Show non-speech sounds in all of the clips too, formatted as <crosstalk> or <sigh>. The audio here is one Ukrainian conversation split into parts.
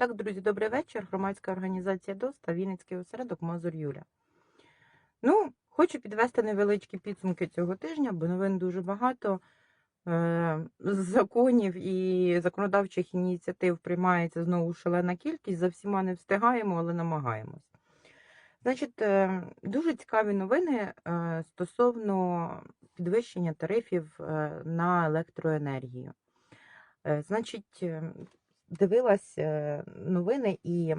Так, друзі, добрий вечір. Громадська організація ДОСТА, Вінницький осередок Мазур Юля. Ну, хочу підвести невеличкі підсумки цього тижня, бо новин дуже багато. Е, Законів і законодавчих ініціатив приймається знову шалена кількість. За всіма не встигаємо, але намагаємось. Значить, е, дуже цікаві новини е, стосовно підвищення тарифів на електроенергію. Значить, дивилась е, новини, і е,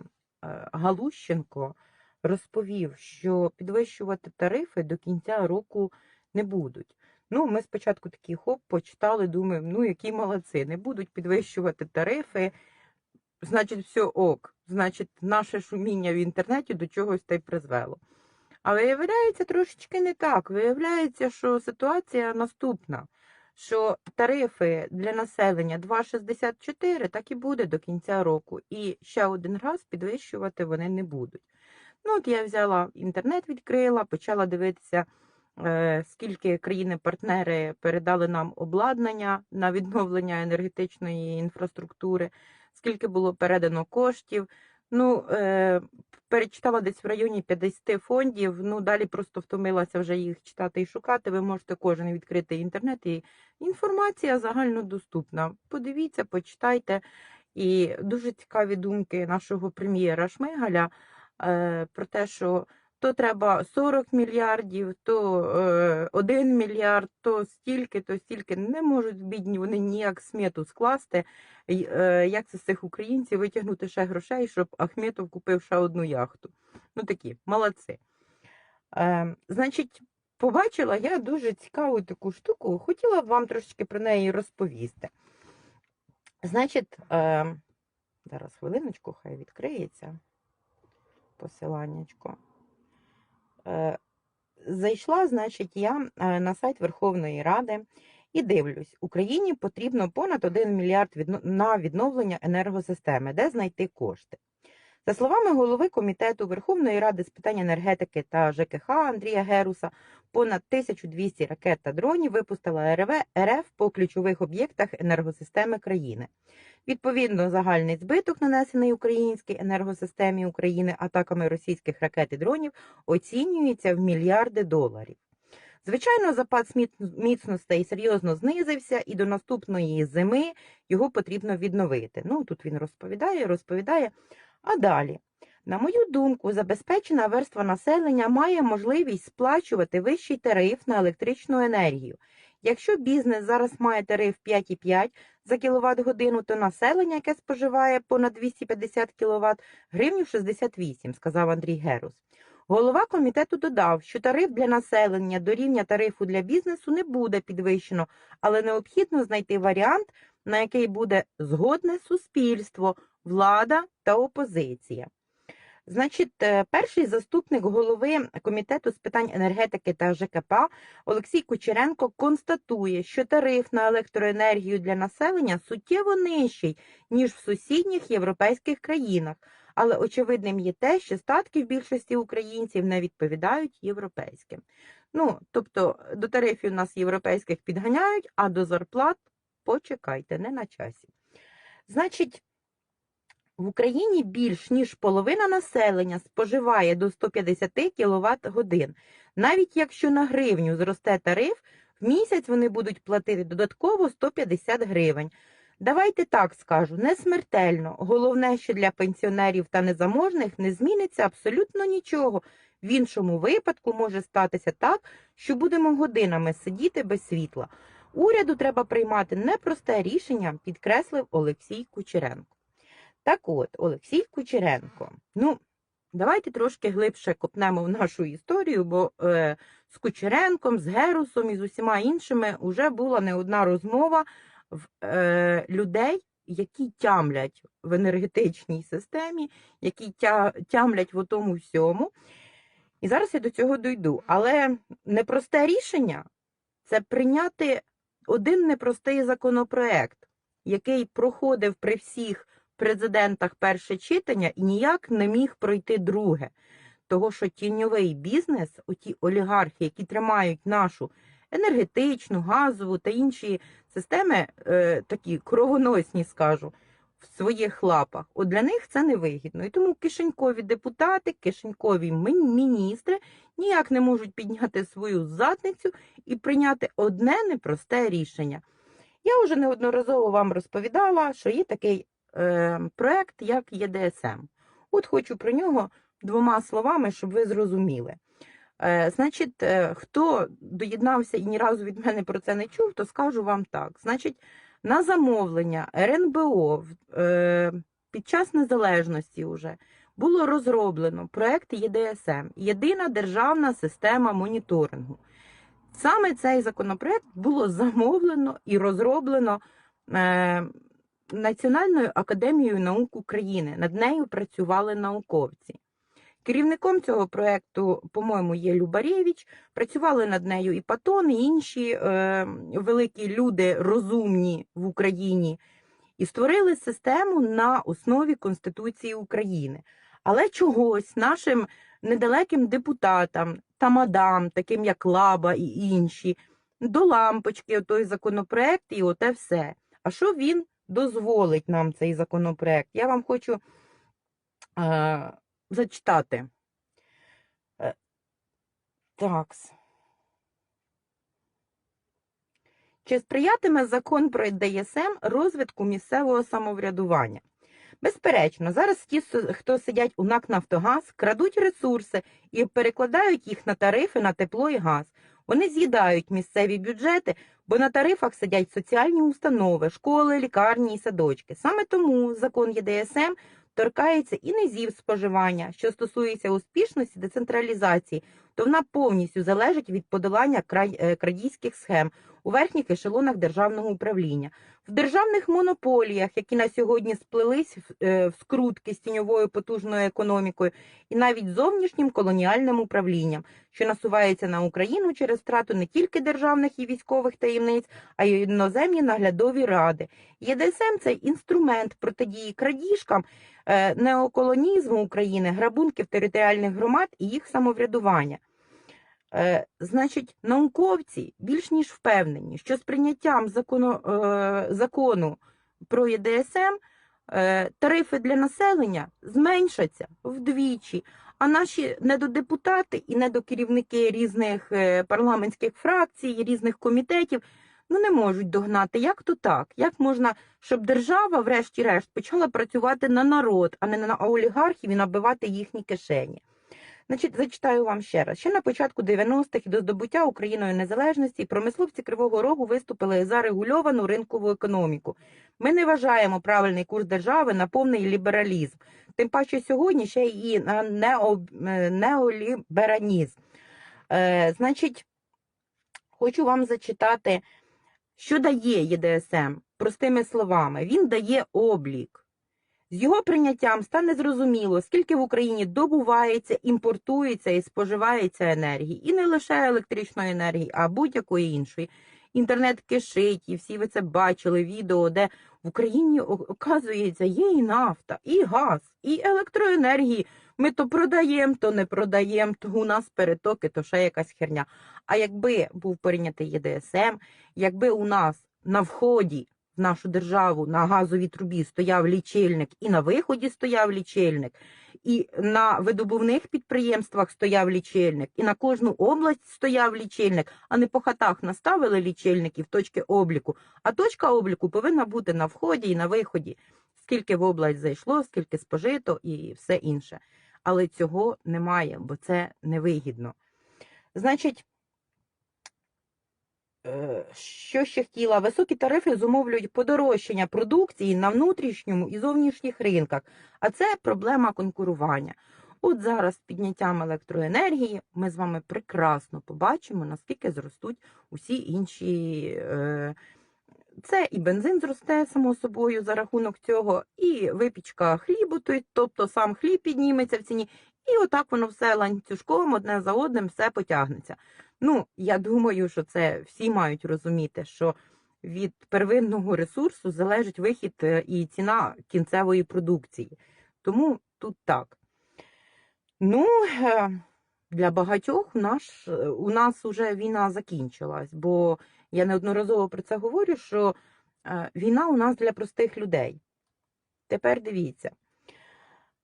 Галущенко розповів, що підвищувати тарифи до кінця року не будуть. Ну, ми спочатку такі хоп, почитали, думаємо, ну які молодці, не будуть підвищувати тарифи, значить, все ок. Значить, наше шуміння в інтернеті до чогось та й призвело. А виявляється трошечки не так. Виявляється, що ситуація наступна що тарифи для населення 2,64 так і буде до кінця року. І ще один раз підвищувати вони не будуть. Ну, от я взяла інтернет, відкрила, почала дивитися, е, скільки країни-партнери передали нам обладнання на відновлення енергетичної інфраструктури, скільки було передано коштів. Ну, е, перечитала десь в районі 50 фондів. Ну, далі просто втомилася вже їх читати і шукати. Ви можете кожен відкрити інтернет, і інформація загальнодоступна. Подивіться, почитайте. І дуже цікаві думки нашого прем'єра Шмигаля е, про те, що то треба 40 мільярдів, то е, 1 мільярд, то стільки, то стільки. Не можуть бідні вони ніяк смету скласти. е, Як це з цих українців витягнути ще грошей, щоб Ахметов купив ще одну яхту. Ну такі, молодці. Е, значить, побачила я дуже цікаву таку штуку, хотіла б вам трошечки про неї розповісти. Значить, е, зараз хвилиночку, хай відкриється посиланнячко. Е, Зайшла, значить, я е, на сайт Верховної Ради і дивлюсь, Україні потрібно понад 1 мільярд на відновлення енергосистеми, де знайти кошти. За словами голови комітету Верховної Ради з питань енергетики та ЖКХ Андрія Геруса, понад 1200 ракет та дронів випустила РВ РФ по ключових об'єктах енергосистеми країни. Відповідно, загальний збиток, нанесений українській енергосистемі України атаками російських ракет і дронів, оцінюється в мільярди доларів. Звичайно, запас міцностей серйозно знизився, і до наступної зими його потрібно відновити. Ну, тут він розповідає, розповідає. А далі, на мою думку, забезпечена верства населення має можливість сплачувати вищий тариф на електричну енергію. Якщо бізнес зараз має тариф 5,5 за кіловат годину, то населення, яке споживає понад 250 кВт, гривню 68, сказав Андрій Герус. Голова комітету додав, що тариф для населення до рівня тарифу для бізнесу не буде підвищено, але необхідно знайти варіант, на який буде згодне суспільство, влада та опозиція. Значить, е, перший заступник голови комітету з питань енергетики та ЖКП Олексій Кучеренко констатує, що тариф на електроенергію для населення суттєво нижчий, ніж в сусідніх європейських країнах. Але очевидним є те, що статки в більшості українців не відповідають європейським. Ну, тобто до тарифів нас європейських підганяють, а до зарплат почекайте, не на часі. Значить, в Україні більш ніж половина населення споживає до 150 кВт годин. Навіть якщо на гривню зросте тариф, в місяць вони будуть платити додатково 150 гривень. Давайте так скажу, не смертельно. Головне, що для пенсіонерів та незаможних не зміниться абсолютно нічого. В іншому випадку може статися так, що будемо годинами сидіти без світла. Уряду треба приймати непросте рішення, підкреслив Олексій Кучеренко. Так от, Олексій Кучеренко. Ну, давайте трошки глибше копнемо в нашу історію, бо е, з Кучеренком, з Герусом і з усіма іншими вже була не одна розмова в е, людей, які тямлять в енергетичній системі, які тя, тямлять в тому всьому. І зараз я до цього дойду. Але непросте рішення це прийняти один непростий законопроект, який проходив при всіх президентах перше читання і ніяк не міг пройти друге. Того, що тіньовий бізнес, оті олігархи, які тримають нашу енергетичну, газову та інші системи, е, такі кровоносні, скажу, в своїх лапах. От для них це невигідно. І тому кишенькові депутати, кишенькові міністри ніяк не можуть підняти свою задницю і прийняти одне непросте рішення. Я вже неодноразово вам розповідала, що є такий е, проект, як ЄДСМ. От хочу про нього двома словами, щоб ви зрозуміли. Е, значить, е, хто доєднався і ні разу від мене про це не чув, то скажу вам так. Значить, на замовлення РНБО е, під час незалежності вже було розроблено проект ЄДСМ Єдина державна система моніторингу. Саме цей законопроект було замовлено і розроблено е, Національною академією наук України. Над нею працювали науковці. Керівником цього проекту, по-моєму, є Любарєвич. Працювали над нею і Патон, і інші е, великі люди розумні в Україні, і створили систему на основі Конституції України. Але чогось нашим недалеким депутатам, тамадам, таким як Лаба і інші, до лампочки той законопроект і оте все. А що він дозволить нам цей законопроект? Я вам хочу е, зачитати. Е, такс. Чи сприятиме закон про ДСМ розвитку місцевого самоврядування? Безперечно, зараз ті, хто сидять у НАК Нафтогаз, крадуть ресурси і перекладають їх на тарифи на тепло і газ. Вони з'їдають місцеві бюджети, бо на тарифах сидять соціальні установи, школи, лікарні і садочки. Саме тому закон ЄДСМ торкається і низів споживання, що стосується успішності децентралізації, то вона повністю залежить від подолання е, крадійських схем у верхніх ешелонах державного управління. В державних монополіях, які на сьогодні сплелись в, е, в скрутки з тіньовою потужною економікою, і навіть зовнішнім колоніальним управлінням, що насувається на Україну через втрату не тільки державних і військових таємниць, а й іноземні наглядові ради. ЄДСМ це інструмент протидії крадіжкам, е, неоколонізму України, грабунків територіальних громад і їх самоврядування. Е, Значить, науковці більш ніж впевнені, що з прийняттям закону, е, закону про ЄДСМ е, тарифи для населення зменшаться вдвічі, а наші недодепутати і недокерівники різних е, парламентських фракцій, різних комітетів ну не можуть догнати. Як то так? Як можна, щоб держава, врешті-решт, почала працювати на народ, а не на олігархів і набивати їхні кишені? Значить, зачитаю вам ще раз. Ще на початку 90-х і до здобуття Україною незалежності промисловці Кривого Рогу виступили за регульовану ринкову економіку. Ми не вважаємо правильний курс держави на повний лібералізм. Тим паче сьогодні ще і на нео- е, неолібералізм. Е, значить, хочу вам зачитати, що дає ЄДСМ простими словами. Він дає облік. З його прийняттям стане зрозуміло, скільки в Україні добувається, імпортується і споживається енергії. І не лише електричної енергії, а будь-якої іншої. Інтернет кишить, і всі ви це бачили, відео, де в Україні, оказується, є і нафта, і газ, і електроенергії. Ми то продаємо, то не продаємо, то у нас перетоки, то ще якась херня. А якби був прийнятий ЄДСМ, якби у нас на вході нашу державу на газовій трубі стояв лічильник, і на виході стояв лічильник, і на видобувних підприємствах стояв лічильник, і на кожну область стояв лічильник, а не по хатах наставили лічильники в точки обліку. А точка обліку повинна бути на вході і на виході. Скільки в область зайшло, скільки спожито і все інше. Але цього немає, бо це невигідно. Значить, Що ще хотіла? Високі тарифи зумовлюють подорожчання продукції на внутрішньому і зовнішніх ринках, а це проблема конкурування. От зараз з підняттям електроенергії ми з вами прекрасно побачимо, наскільки зростуть усі інші. е, Це і бензин зросте само собою за рахунок цього, і випічка хлібу, тобто сам хліб підніметься в ціні, і отак воно все ланцюжком одне за одним все потягнеться. Ну, я думаю, що це всі мають розуміти, що від первинного ресурсу залежить вихід е, і ціна кінцевої продукції. Тому тут так. Ну, е, для багатьох наш, е, у нас вже війна закінчилась, бо я неодноразово про це говорю, що війна у нас для простих людей. Тепер дивіться.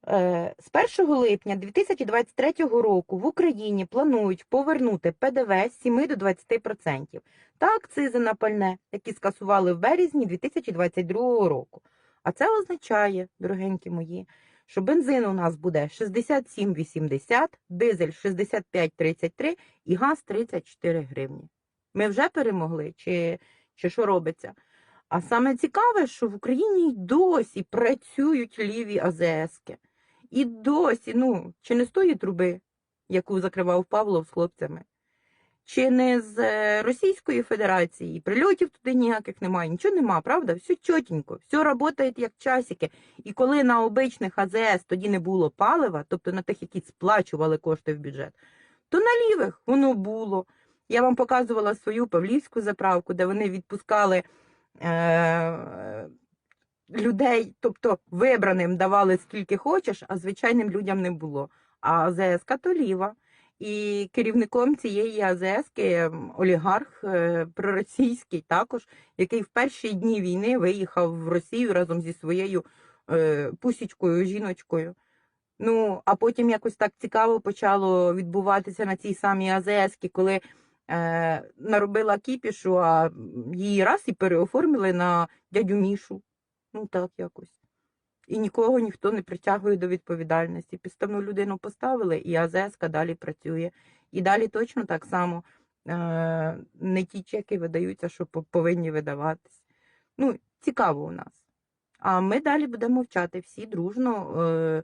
Е, З 1 липня 2023 року в Україні планують повернути ПДВ з 7 до 20% та акцизи на пальне, які скасували в березні 2022 року. А це означає, дорогенькі мої, що бензин у нас буде 67,80, дизель 65,33 і газ 34 гривні. Ми вже перемогли, чи, чи що робиться? А саме цікаве, що в Україні й досі працюють ліві АЗСки. І досі, ну, чи не з тої труби, яку закривав Павлов з хлопцями, чи не з е, Російської Федерації, прильотів туди ніяких немає, нічого нема, правда? Все чотенько, все працює як часики. І коли на обичних АЗС тоді не було палива, тобто на тих, які сплачували кошти в бюджет, то на лівих воно було. Я вам показувала свою павлівську заправку, де вони відпускали е- людей, тобто вибраним давали скільки хочеш, а звичайним людям не було. А АЗС то ліва. І керівником цієї АЗСки олігарх е, проросійський також, який в перші дні війни виїхав в Росію разом зі своєю е, пусічкою, жіночкою. Ну, а потім якось так цікаво почало відбуватися на цій самій АЗСці, коли е, наробила кіпішу, а її раз і переоформили на дядю Мішу. Ну, так якось. І нікого ніхто не притягує до відповідальності. Підставну людину поставили, і АЗСка далі працює. І далі точно так само е, не ті чеки видаються, що повинні видаватись. Ну, цікаво у нас. А ми далі будемо мовчати всі дружно. Е,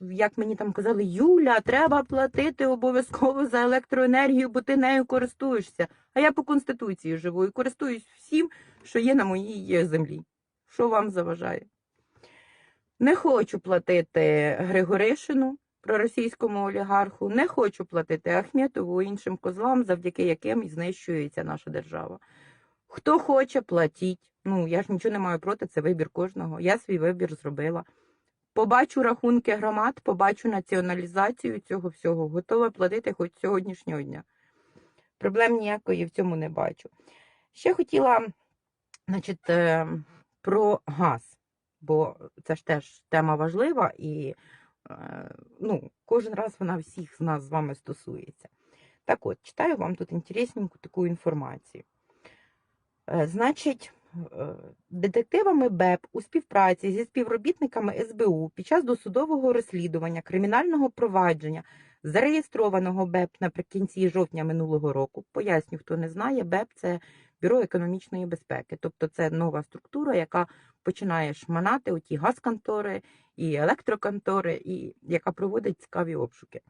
як мені там казали, Юля, треба платити обов'язково за електроенергію, бо ти нею користуєшся. А я по конституції живу і користуюсь всім, що є на моїй землі. Що вам заважає? Не хочу платити Григоришину, проросійському олігарху, не хочу платити Ахметову іншим козлам, завдяки яким знищується наша держава. Хто хоче, платіть. Ну, я ж нічого не маю проти, це вибір кожного. Я свій вибір зробила. Побачу рахунки громад, побачу націоналізацію цього всього, готова платити хоч сьогоднішнього дня. Проблем ніякої в цьому не бачу. Ще хотіла, значить, е, про газ, бо це ж теж тема важлива і е, ну, кожен раз вона всіх з нас з вами стосується. Так от, читаю вам тут інтересненьку таку інформацію. Е, Значить, е, детективами БЕП у співпраці зі співробітниками СБУ під час досудового розслідування кримінального провадження, зареєстрованого БЕП наприкінці жовтня минулого року. Поясню, хто не знає, БЕП це Бюро економічної безпеки, тобто це нова структура, яка починає шманати оті газконтори і електроконтори, і яка проводить цікаві обшуки.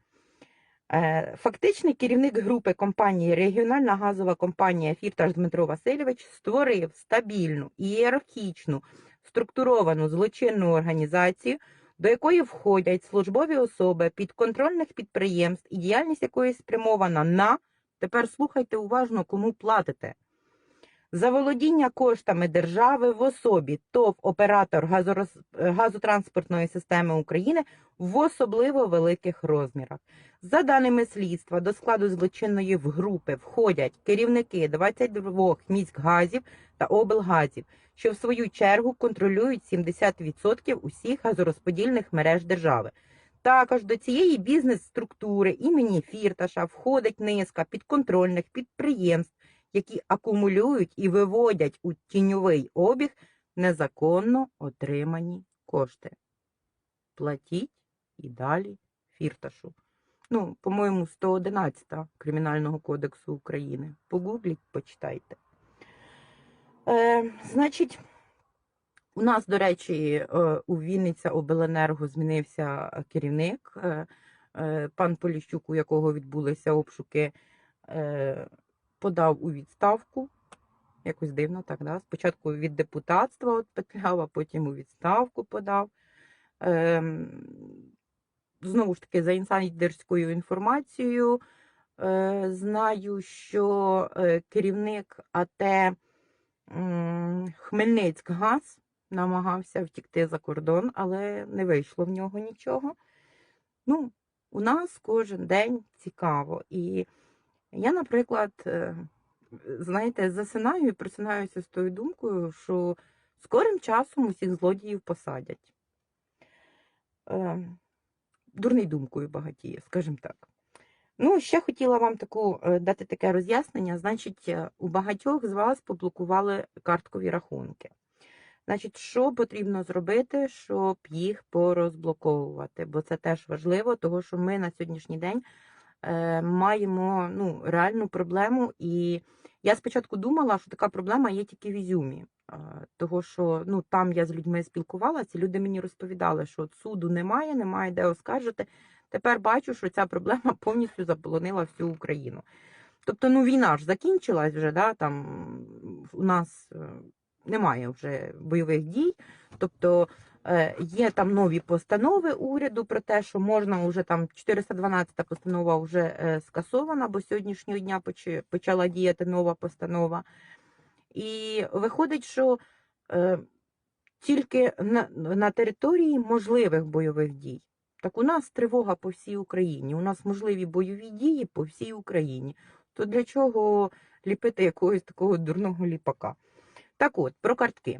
Е, Фактичний керівник групи компанії Регіональна газова компанія Фірташ Дмитро Васильович створив стабільну, ієрархічну, структуровану злочинну організацію, до якої входять службові особи підконтрольних підприємств і діяльність якої спрямована на тепер слухайте уважно, кому платите. Заволодіння коштами держави в особі ТОВ оператор газороз... газотранспортної системи України в особливо великих розмірах. За даними слідства, до складу злочинної групи входять керівники 22 міськгазів та облгазів, що в свою чергу контролюють 70% усіх газорозподільних мереж держави. Також до цієї бізнес-структури імені Фірташа входить низка підконтрольних підприємств, які акумулюють і виводять у тіньовий обіг незаконно отримані кошти. Платіть і далі фірташу. Ну, по-моєму, 111 Кримінального кодексу України. Погугліть, почитайте. Е, значить, у нас, до речі, е, у Вінниця Обленерго змінився керівник. Е, е, Пан Поліщук, у якого відбулися обшуки, е, подав у відставку. Якось дивно, так, да? Спочатку від депутатства от петляв, а потім у відставку подав. Ем, знову ж таки, за інсайдерською інформацією, е, знаю, що е, керівник АТ м, Хмельницькгаз намагався втікти за кордон, але не вийшло в нього нічого. Ну, у нас кожен день цікаво. І я, наприклад, е, знаєте, засинаю і просинаюся з тою думкою, що Скорим часом усіх злодіїв посадять. Е, дурний думкою багатіє, скажімо так. Ну, ще хотіла вам таку е, дати таке роз'яснення. Значить, у багатьох з вас поблокували карткові рахунки. Значить, що потрібно зробити, щоб їх порозблоковувати? Бо це теж важливо, тому що ми на сьогоднішній день маємо ну, реальну проблему. І я спочатку думала, що така проблема є тільки в Ізюмі. Е, того, що ну, там я з людьми спілкувалася, люди мені розповідали, що суду немає, немає де оскаржити. Тепер бачу, що ця проблема <laughs> повністю заполонила всю Україну. Тобто, ну війна ж закінчилась вже, да, там у нас е, немає вже бойових дій. Тобто е, є там нові постанови уряду про те, що можна вже там 412 постанова вже е, скасована, бо сьогоднішнього дня почала діяти нова постанова. І виходить, що е, тільки на, на території можливих бойових дій. Так у нас тривога по всій Україні. У нас можливі бойові дії по всій Україні. То для чого ліпити якогось такого дурного ліпака? Так от, про картки.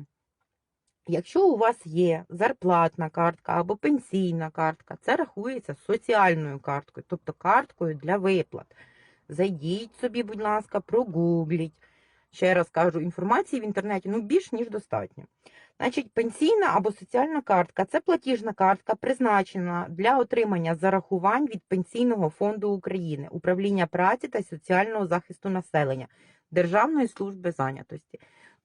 Якщо у вас є зарплатна картка або пенсійна картка, це рахується соціальною карткою, тобто карткою для виплат. Зайдіть собі, будь ласка, прогугліть. Ще раз кажу, інформації в інтернеті ну, більш ніж достатньо. Значить, пенсійна або соціальна картка це платіжна картка, призначена для отримання зарахувань від Пенсійного фонду України, управління праці та соціального захисту населення, Державної служби зайнятості.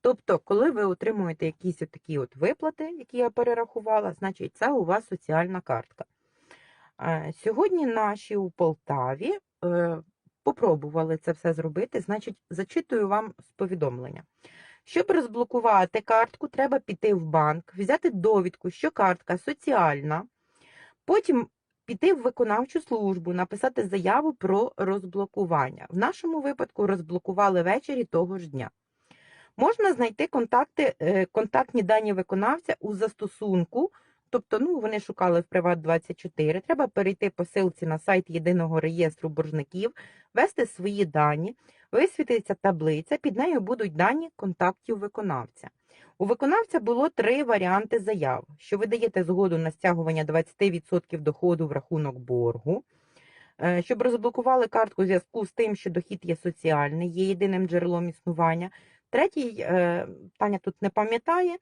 Тобто, коли ви отримуєте якісь такі от виплати, які я перерахувала, значить це у вас соціальна картка. Е, Сьогодні наші у Полтаві е, попробували це все зробити, значить, зачитую вам з повідомлення. Щоб розблокувати картку, треба піти в банк, взяти довідку, що картка соціальна, потім піти в виконавчу службу, написати заяву про розблокування. В нашому випадку розблокували ввечері того ж дня. Можна знайти контакти, е, контактні дані виконавця у застосунку, тобто ну, вони шукали в Приват24. Треба перейти по силці на сайт єдиного реєстру боржників, ввести свої дані, висвітиться таблиця, під нею будуть дані контактів виконавця. У виконавця було три варіанти заяв, що ви даєте згоду на стягування 20% доходу в рахунок боргу, е, щоб розблокували картку в зв'язку з тим, що дохід є соціальний, є єдиним джерелом існування. Третій, е, Таня тут не пам'ятає,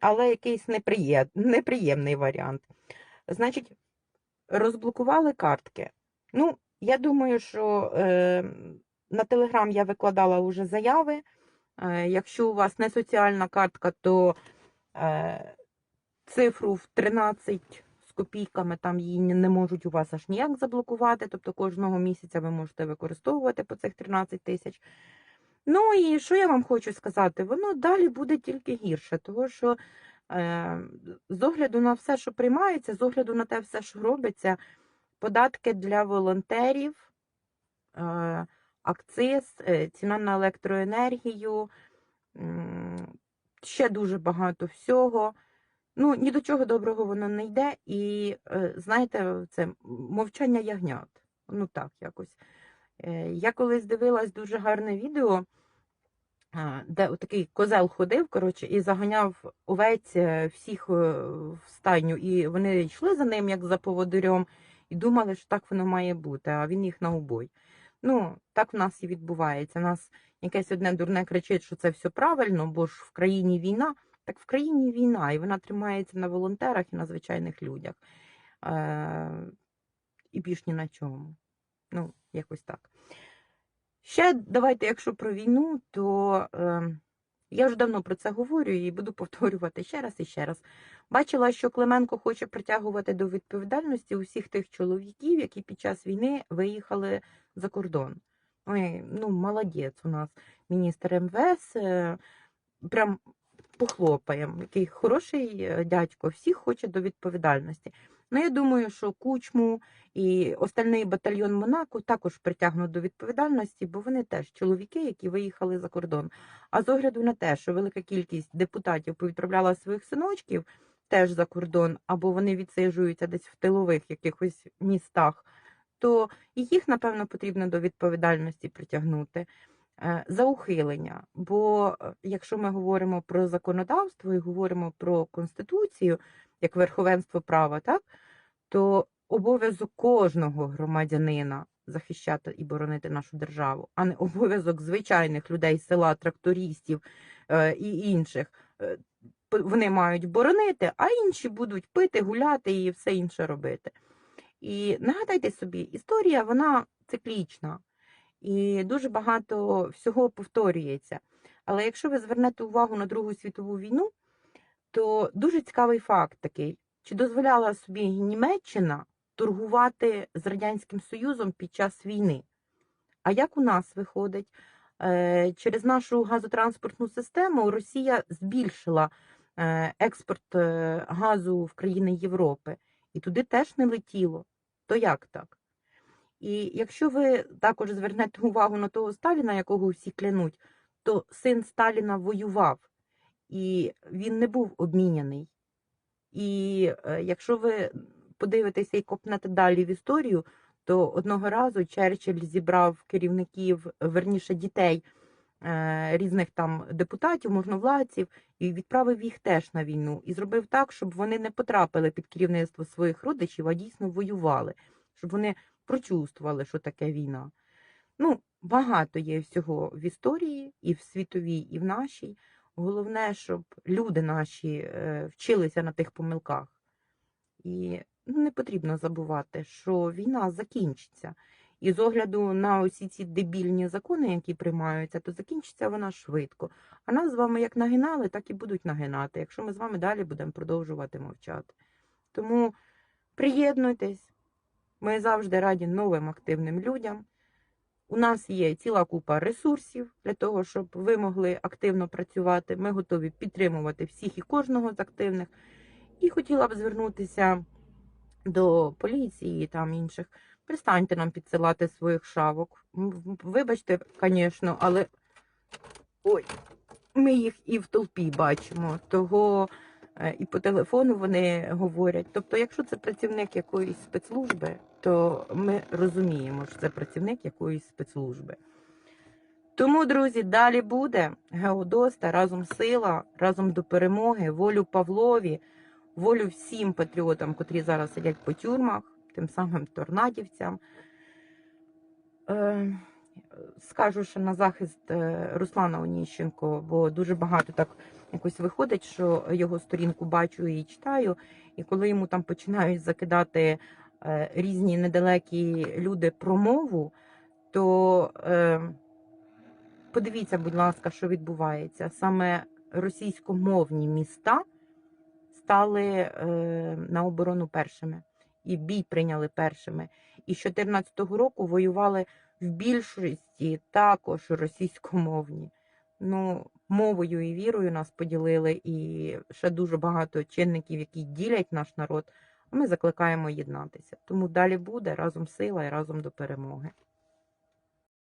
але якийсь неприєм- неприємний варіант. Значить, розблокували картки. Ну, я думаю, що е, на Телеграм я викладала вже заяви. Е, якщо у вас не соціальна картка, то цифру в 13 з копійками там її не можуть у вас аж ніяк заблокувати. Тобто кожного місяця ви можете використовувати по цих 13 тисяч. Ну і що я вам хочу сказати? Воно далі буде тільки гірше, тому що е, з огляду на все, що приймається, з огляду на те все, що робиться, податки для волонтерів, е, акциз, е, ціна на електроенергію, м, ще дуже багато всього. Ну, ні до чого доброго воно не йде. І, е, знаєте, це мовчання ягнят. Ну так, якось. Е, Я колись дивилась дуже гарне відео, де такий козел ходив, коротше, і заганяв овець е, всіх е, в стайню. І вони йшли за ним, як за поводирем, і думали, що так воно має бути, а він їх на убой. Ну, так в нас і відбувається. У Нас якесь одне дурне кричить, що це все правильно, бо ж в країні війна. Так в країні війна, і вона тримається на волонтерах і на звичайних людях. Е, і більш ні на чому. Ну, якось так. Ще давайте, якщо про війну, то е, я вже давно про це говорю і буду повторювати ще раз і ще раз. Бачила, що Клименко хоче притягувати до відповідальності усіх тих чоловіків, які під час війни виїхали за кордон. Ой, ну, молодець у нас міністр МВС. Е, прям похлопаємо. Який хороший е, дядько, всіх хоче до відповідальності. Ну, я думаю, що кучму і остальний батальйон Монако також притягнуть до відповідальності, бо вони теж чоловіки, які виїхали за кордон. А з огляду на те, що велика кількість депутатів повідправляла своїх синочків теж за кордон, або вони відсиджуються десь в тилових якихось містах, то їх, напевно, потрібно до відповідальності притягнути. е, за ухилення. Бо е, якщо ми говоримо про законодавство і говоримо про конституцію як верховенство права, так то обов'язок кожного громадянина захищати і боронити нашу державу, а не обов'язок звичайних людей села, трактористів е, і інших. Е, Вони мають боронити, а інші будуть пити, гуляти і все інше робити. І нагадайте собі, історія вона циклічна і дуже багато всього повторюється. Але якщо ви звернете увагу на Другу світову війну, то дуже цікавий факт такий: чи дозволяла собі Німеччина торгувати з Радянським Союзом під час війни? А як у нас виходить? Е, Через нашу газотранспортну систему Росія збільшила е, експорт е, газу в країни Європи, і туди теж не летіло. То як так? І якщо ви також звернете увагу на того Сталіна, якого всі клянуть, то син Сталіна воював, і він не був обміняний. І е, якщо ви подивитеся і копнете далі в історію, то одного разу Черчилль зібрав керівників, верніше дітей е, різних там депутатів, можновладців, і відправив їх теж на війну. І зробив так, щоб вони не потрапили під керівництво своїх родичів, а дійсно воювали, щоб вони прочувствували, що таке війна. Ну, багато є всього в історії, і в світовій, і в нашій. Головне, щоб люди наші е, вчилися на тих помилках. І ну, не потрібно забувати, що війна закінчиться. І з огляду на усі ці дебільні закони, які приймаються, то закінчиться вона швидко. А нас з вами як нагинали, так і будуть нагинати, якщо ми з вами далі будемо продовжувати мовчати. Тому приєднуйтесь, ми завжди раді новим активним людям. У нас є ціла купа ресурсів для того, щоб ви могли активно працювати. Ми готові підтримувати всіх і кожного з активних. І хотіла б звернутися до поліції там інших. Перестаньте нам підсилати своїх шавок. Вибачте, звісно, але ой, ми їх і в толпі бачимо. Того і по телефону вони говорять. Тобто, якщо це працівник якоїсь спецслужби, то ми розуміємо, що це працівник якоїсь спецслужби. Тому, друзі, далі буде Геодоста, разом сила, разом до перемоги, волю Павлові, волю всім патріотам, котрі зараз сидять по тюрмах, тим самим торнадівцям. Е, скажу ще на захист е, Руслана Оніщенко, бо дуже багато так якось виходить, що його сторінку бачу і читаю, і коли йому там починають закидати е, різні недалекі люди про мову, то е, подивіться, будь ласка, що відбувається. Саме російськомовні міста стали на оборону першими і бій прийняли першими. І з 2014 року воювали в більшості також російськомовні. Ну, мовою і вірою нас поділили, і ще дуже багато чинників, які ділять наш народ. Ми закликаємо єднатися. Тому далі буде разом сила і разом до перемоги.